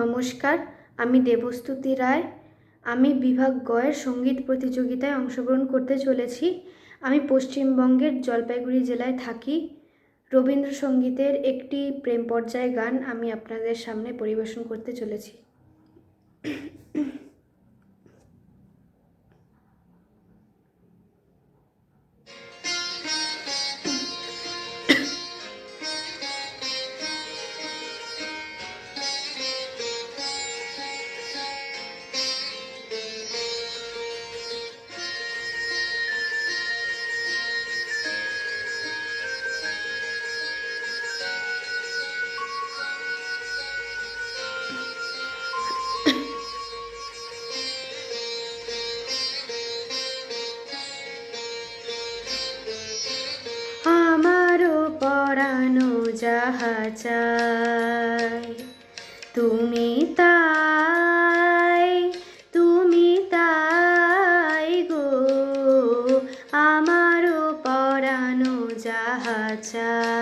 নমস্কার, আমি দেবস্তুতি রায়। আমি বিভাগ গয়ের সংগীত প্রতিযোগিতায় অংশগ্রহণ করতে চলেছি। আমি পশ্চিমবঙ্গের জলপাইগুড়ি জেলায় থাকি। রবীন্দ্রসঙ্গীতের একটি প্রেম পর্যায় গান আমি আপনাদের সামনে পরিবেশন করতে চলেছি। যাহা চাই তুমি তাই তুমি তাই গো আমারও পরানো যাহা চাই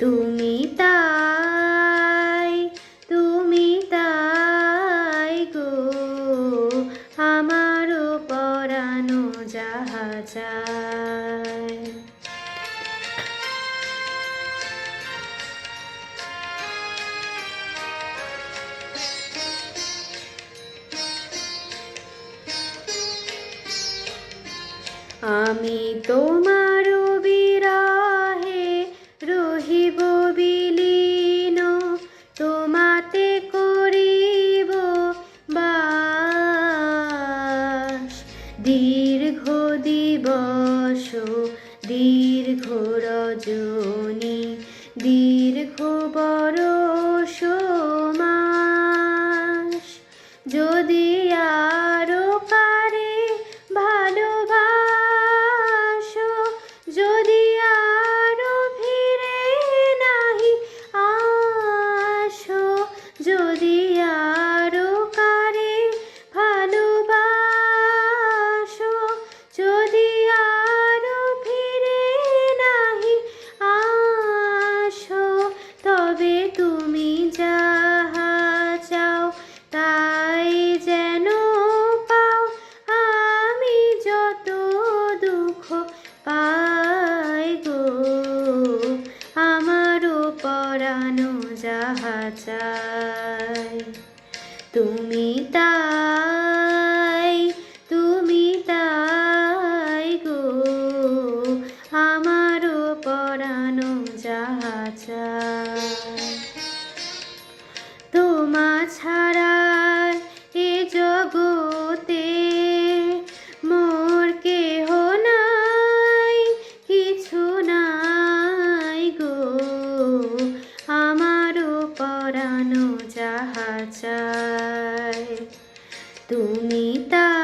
তুমি তাই তুমি তাই গো। আমারও পরানো যাহা আমি তোমার দীর্ঘ দিবস দীর্ঘ রজনী দীর্ঘ বরষ মাস। যদি পাই গো। আমারও পরানো যাহা চাই তুমি তাই তুমি তাই গো। আমারও পরানো যাহা চাই যাহা চায়। তুমি তাই